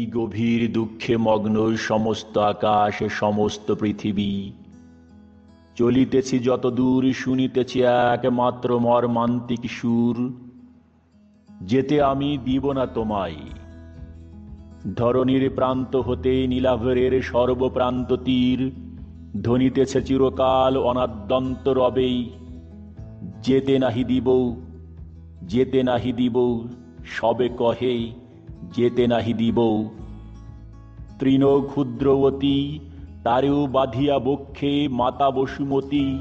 কি গভীর দুঃখে মগ্ন সমস্ত আকাশ, সমস্ত পৃথিবী। চলিতেছি যত দূর শুনিতেছি একমাত্র মর্মান্তিক সুর। যেতে আমি দিব না তোমায়। ধরণীর প্রান্ত হতে নীলাভরের সর্বপ্রান্ত তীর। ধ্বনিতেছে চিরকাল অনাদ্যন্ত রবেই। যেতে নাহি দিব, যেতে নাহি দিব, সবে কহে যেতে নাহি দিব। তৃণ ক্ষুদ্রবতী তারেও বাঁধিয়া বক্ষে মাতা বসুমতী,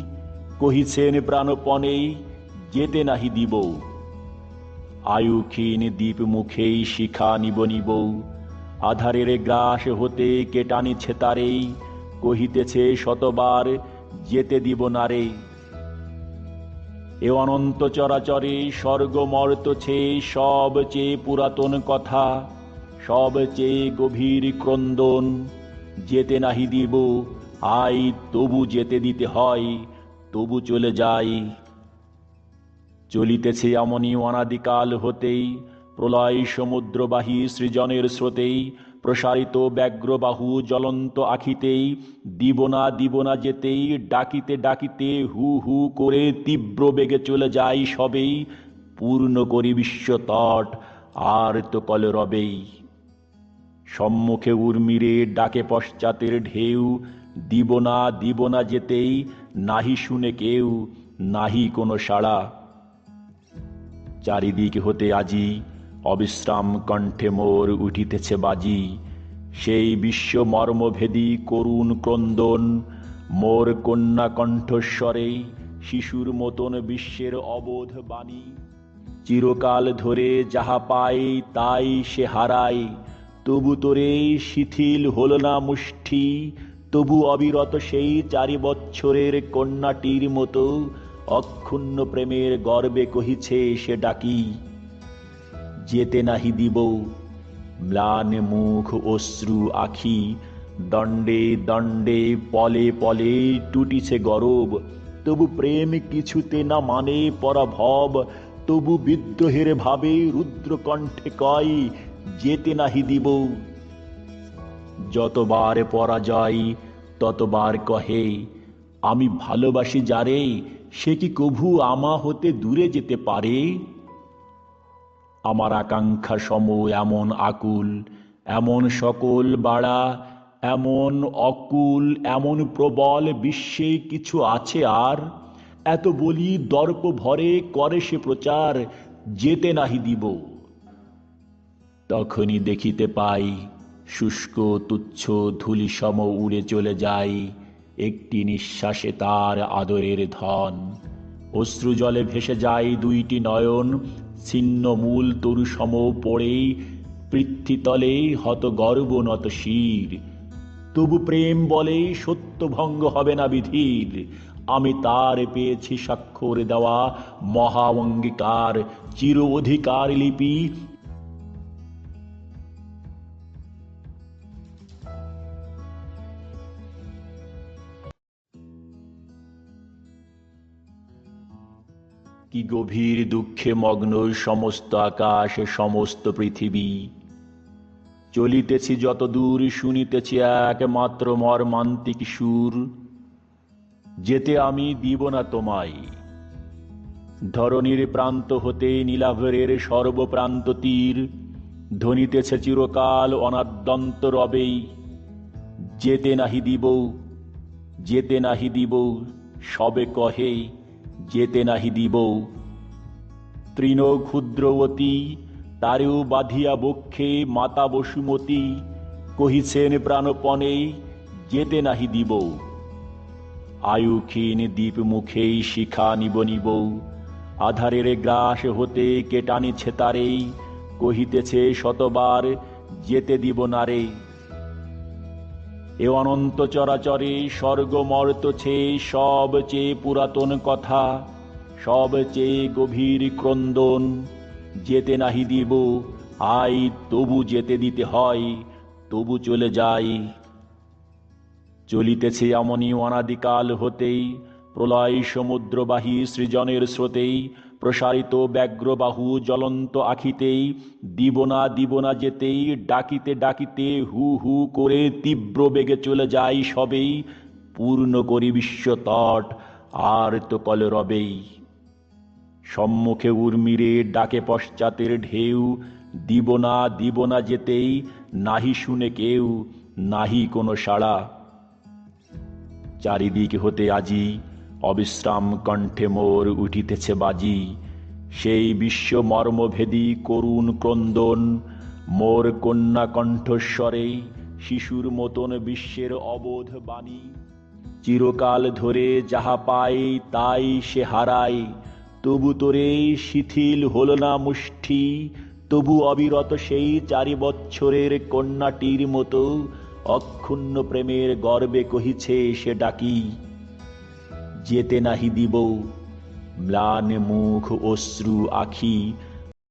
কহিছেন প্রাণপণে যেতে নাহি দিব। আয়ুক্ষীণ দ্বীপ মুখেই শিখা নিব নিব। আধারের গ্রাস হতে কেটানিছে তারেই কহিতেছে শতবার যেতে দিব না রে। এ অনন্ত চরাচরে স্বর্গ মর্তছে সব চেয়ে পুরাতন কথা সব চেয়ে গভীর ক্রন্দন, যেতে নাহি দিব, আই তবু যেতে দিতে হয়, তবু চলে যাই। চলিতেছে এমনই অনাদিকাল হতেই, প্রলয় সমুদ্রবাহী সৃজনের স্রোতেই প্রসারিত ব্যগ্রবাহু জ্বলন্ত আখিতেই দিব না দিব না যেতেই ডাকিতে ডাকিতে হু হু করে তীব্র বেগে চলে যাই সবেই। পূর্ণ করি বিশ্ব তট আর তো কল রবেই। সম্মুখে উর্মিরে ডাকে পশ্চাতের ঢেউ দিব না দিব না যেতেই নাহি শুনে কেউ, নাহি কোনো সাড়া। চারিদিক হতে আজি অবিশ্রাম কণ্ঠে মোর উঠিতেছে বাজি। সেই বিশ্ব মর্মভেদী করুণ ক্রন্দন, মোর কন্যা কণ্ঠস্বরে শিশুর মতন বিশ্বের অবোধ বাণী। চিরকাল ধরে যাহা পাই তাই সে হারায়। তবু তোরে শিথিল হল না মুষ্টি তবু অবিরত সেই চারি বৎসরের কন্যাটির মতো অক্ষুণ্ণ প্রেমের গর্বে কহিছে সে ডাকি। যেতে নাহি দিব। ম্লান মুখ, অশ্রু, আখি, দণ্ডে দণ্ডে, পলে পলে টুটিছে গরব। তবু প্রেম কিছুতে না মানে পরাভব। তবু বিদ্রোহের ভাবে রুদ্র কণ্ঠে কয়, যেতে নাহি দিব। যতবার পরাজয়, ততবার কহে, আমি ভালোবাসি যারে, সে কি কভু আমা হতে দূরে যেতে পারে? আমার আকাঙ্ক্ষা সম এমন আকুল, এমন সকল বাড়া, এমন অকুল, এমন প্রবল বিশ্বে কিছু আছে আর? এত বলি দর্প ভরে করে সে প্রচার, যেতে নাহি দিব। তখনই দেখিতে পাই, শুষ্ক, তুচ্ছ ধুলিসম উড়ে চলে যায়, একটি নিঃশ্বাসে তার আদরের ধন। অশ্রু জলে ভেসে যায় দুইটি নয়ন ছিন্ন মূল তরুসম পড়ে পৃথ্বীতলে হত গর্ব নত শির। তবু প্রেম বলে সত্যভঙ্গ হবে না বিধির। আমি তার পেয়েছি স্বাক্ষর দেওয়া মহা অঙ্গীকার চির অধিকার লিপি কি গভীর দুঃখে মগ্ন সমস্ত আকাশ, সমস্ত পৃথিবী। চলিতেছি যত দূর শুনিতেছি একমাত্র মর্মান্তিক সুর। যেতে আমি দিব না তোমায়। ধরণীর প্রান্ত হতে নীলাভরের সর্বপ্রান্ত তীর। ধ্বনিতেছে চিরকাল অনাদ্যন্ত রবেই। যেতে নাহি দিব, যেতে নাহি দিব, সবে কহে যেতে নাহি দিব। তৃণ ক্ষুদ্রবতী, তারেও বাঁধিয়া বক্ষে মাতা বসুমতী, কহিছেন প্রাণপণে, যেতে নাহি দিব। আয়ুক্ষীণ দ্বীপ মুখেই শিখা নিব নিব। আধারের গ্রাস হতে কেটানিছে তারেই কহিতেছে শতবার, যেতে দিব না রে। এ অনন্ত চরাচরে স্বর্গ মর্তছে সব চেয়ে পুরাতন কথা সব চেয়ে গভীর ক্রন্দন। যেতে নাহি দিব, আই তবু যেতে দিতে হয়, তবু চলে যাই। চলিতেছে এমনই অনাদিকাল হতেই, প্রলয় সমুদ্রবাহী সৃজনের স্রোতেই প্রসারিত ব্যগ্রবাহু জ্বলন্ত আখিতেই দিব না দিব যেতেই ডাকিতে ডাকিতে হু হু করে তীব্র বেগে চলে যাই সবেই, পূর্ণ করি বিশ্বতট আর তো কল রবেই। সম্মুখে উর্মিরে ডাকে পশ্চাতের ঢেউ দিব না দিব না যেতেই নাহি শুনে কেউ, নাহি কোনো সাড়া। চারিদিক হতে আজি অবিশ্রাম কণ্ঠে মোর উঠিতেছে বাজি। সেই বিশ্ব মর্মভেদী করুণ ক্রন্দন মোর কন্যা কণ্ঠস্বরে শিশুর মতন বিশ্বের অবোধ বাণী। চিরকাল ধরে যাহা পাই তাই সে হারায়। তবু তোরে শিথিল হল না মুষ্টি তবু অবিরত সেই চারি বৎসরের কন্যাটির মতো অক্ষুণ্ণ প্রেমের গর্বে কহিছে সে ডাকি। যেতে নাহি দিব। ম্লান মুখ অশ্রু আখি